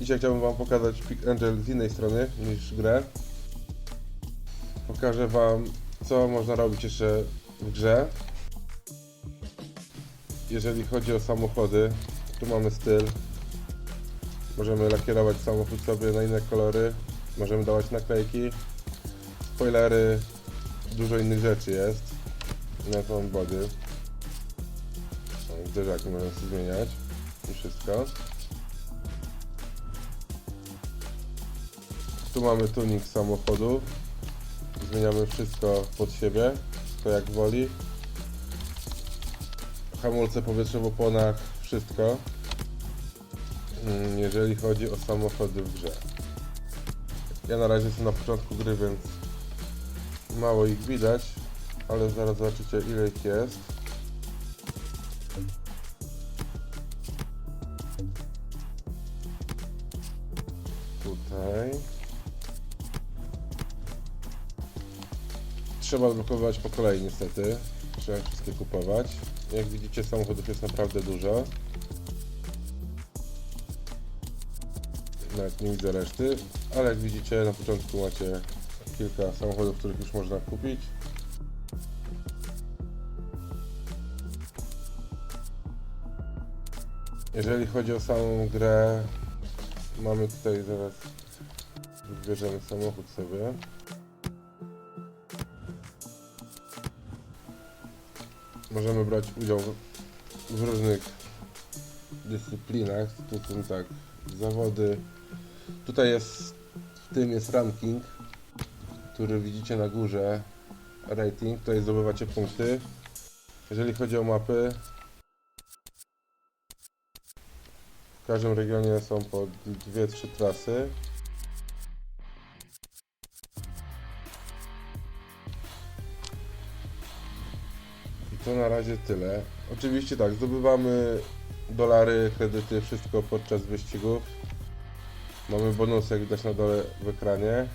Dzisiaj chciałbym Wam pokazać Pick Angel z innej strony niż grę. Pokażę Wam, co można robić jeszcze w grze. Jeżeli chodzi o samochody, tu mamy styl. Możemy lakierować samochód sobie na inne kolory. Możemy dawać naklejki, spoilery, dużo innych rzeczy jest. Na tą body. Zderzaki możemy zmieniać i wszystko. Tu mamy tuning samochodu. Zmieniamy wszystko pod siebie, to jak woli. Hamulce powietrze w oponach, wszystko. Mm, Jeżeli chodzi o samochody w grze. Ja na razie jestem na początku gry, więc mało ich widać, ale zaraz zobaczycie ile ich jest. Tutaj. Trzeba odblokowywać po kolei niestety. Trzeba wszystkie kupować. Jak widzicie samochodów jest naprawdę dużo. Nawet nie widzę reszty, ale jak widzicie na początku macie kilka samochodów, których już można kupić. Jeżeli chodzi o samą grę, mamy tutaj zaraz wybierzemy samochód sobie. Możemy brać udział w, różnych dyscyplinach. Tu są tak zawody. Tutaj jest w tym jest ranking, który widzicie na górze. Rating, tutaj zdobywacie punkty. Jeżeli chodzi o mapy, w każdym regionie są po 2-3 trasy. To na razie tyle. Oczywiście tak, zdobywamy dolary, kredyty, wszystko podczas wyścigów. Mamy bonusy, jak widać na dole w ekranie.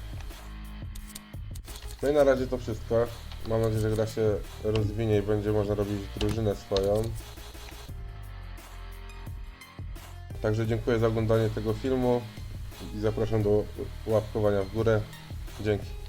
No i na razie to wszystko. Mam nadzieję, że gra się rozwinie i będzie można robić drużynę swoją. Także dziękuję za oglądanie tego filmu i zapraszam do łapkowania w górę. Dzięki.